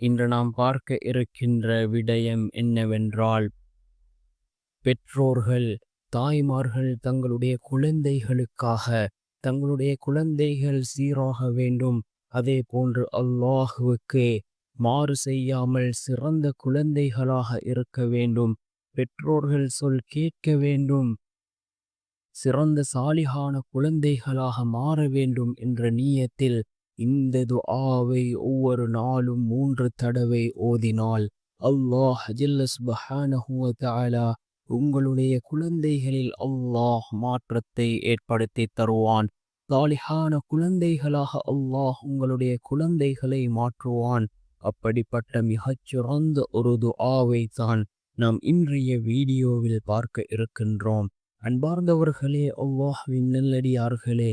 இன்று நாம் பார்க்க இருக்கின்ற விடயம் என்னவென்றால் பெற்றோர்கள் தாய்மார்கள் தங்களுடைய குழந்தைகளுக்காக தங்களுடைய குழந்தைகள் சீராக வேண்டும். அதே போன்று அல்லாஹுவுக்கு மாறு செய்யாமல் சிறந்த குழந்தைகளாக இருக்க வேண்டும். பெற்றோர்கள் சொல் கேட்க வேண்டும். சிறந்த சாலிகான குழந்தைகளாக மாற வேண்டும் என்ற நீயத்தில் இந்த துஆவை ஒவ்வொரு நாளும் மூன்று தடவை ஓதினால் அல்லாஹ் ஜில்லஸ்பஹானஹுவ உங்களுடைய குழந்தைகளில் அல்லாஹ் மாற்றத்தை ஏற்படுத்தி தருவான். தாலிஹான குழந்தைகளாக அல்லாஹ் உங்களுடைய குழந்தைகளை மாற்றுவான். அப்படிப்பட்ட மிகச்சிறந்த ஒரு துஆவை தான் நாம் இன்றைய வீடியோவில் பார்க்க இருக்கின்றோம். அன்பார்ந்தவர்களே அல்லாஹ் நல்லடியார்களே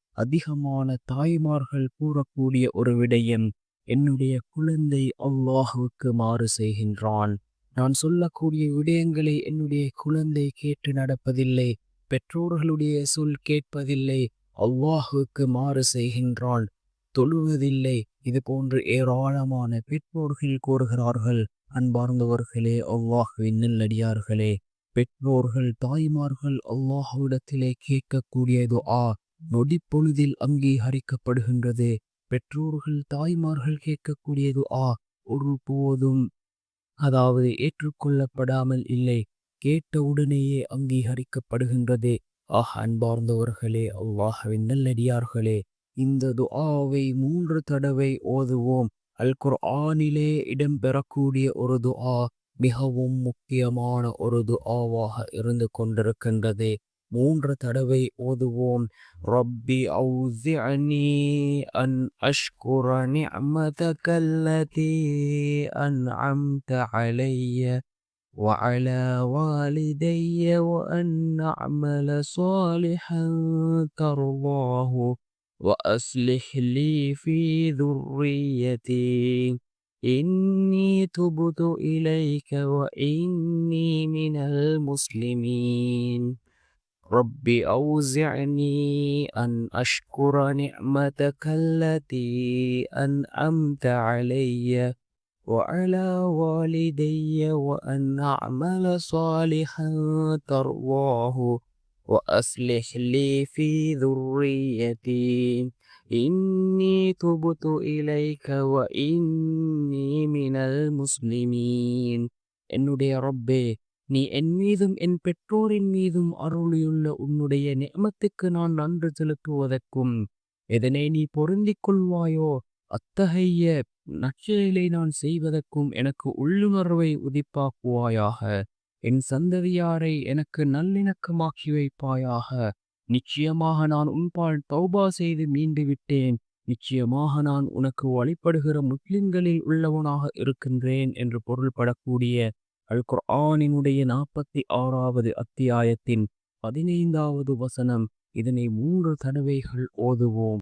அதிகமான தாய்மார்கள் கூறக்கூடிய ஒரு விடயம் என்னுடைய குழந்தை அல்லாஹுவுக்கு மாறு செய்கின்றான். நான் சொல்லக்கூடிய விடயங்களை என்னுடைய குழந்தை கேட்டு நடப்பதில்லை பெற்றோர்களுடைய சொல் கேட்பதில்லை அல்லாஹுக்கு மாறு செய்கின்றான். தொழுவதில்லை. இது போன்று ஏராளமான பெற்றோர்கள் கூறுகிறார்கள். அன்பார்ந்தவர்களே அல்லாஹுவின் நல்லடியார்களே பெற்றோர்கள் தாய்மார்கள் அல்லாஹுவிடத்திலே கேட்கக்கூடியது ஆ நொடிப்பொழுதில் அங்கீகரிக்கப்படுகின்றது பெற்றோர்கள் தாய்மார்கள் கேட்கக்கூடியது ஆ ஒரு போதும். அதாவது ஏற்றுக்கொள்ளப்படாமல் இல்லை. கேட்டவுடனேயே அங்கீகரிக்கப்படுகின்றது ஆஹ் அன்பார்ந்தவர்களே அல்லாஹவின் நல்லடியார்களே இந்த துஆவை மூன்று தடவை ஓதுவோம். அல் குர்ஆனிலே இடம்பெறக்கூடிய ஒரு துஆ மிகவும் முக்கியமான ஒரு துஆவாக இருந்து கொண்டிருக்கின்றது. மூன்று தடவை ஓதுவோம் ரப்பி அவுசிஅனி அன் அஷ்குர நிஅமதக அல்லதி அன்அம்த அலைய وعلى والدي وأن أعمل صالحا ترضاه وأصلح لي في ذريتي إني تبت إليك وإني من المسلمين رب أوزعني أن أشكر نعمتك التي أنعمت علي وعلى والدي وأن أعمل صالحا ترضاه وأصلح لي في ذريتي. إني تبت إليك وإني من المسلمين. إنه يا ربي நீ என் மீதும் என் பெற்றோரின் மீதும் அருளியுள்ள உன்னுடைய நியமத்துக்கு நான் நன்றி செலுத்துவதற்கும் எதனை நீ பொருந்திக் கொள்வாயோ அத்தகைய நற்செயலை நான் செய்வதற்கும் எனக்கு உள்ளுணர்வை உதிப்பாக்குவாயாக. என் சந்ததியாரை எனக்கு நல்லிணக்கமாக்கி வைப்பாயாக. நிச்சயமாக நான் உன்பால் தௌபா செய்து மீண்டு விட்டேன். நிச்சயமாக நான் உனக்கு வழிபடுகிற முஸ்லிம்களில் உள்ளவனாக இருக்கின்றேன் என்று பொருள்படக்கூடிய அல் குர்ஆனினுடைய நாற்பத்தி ஆறாவது அத்தியாயத்தின் பதினைந்தாவது வசனம் இதனை மூன்று தடவைகள் ஓதுவோம்.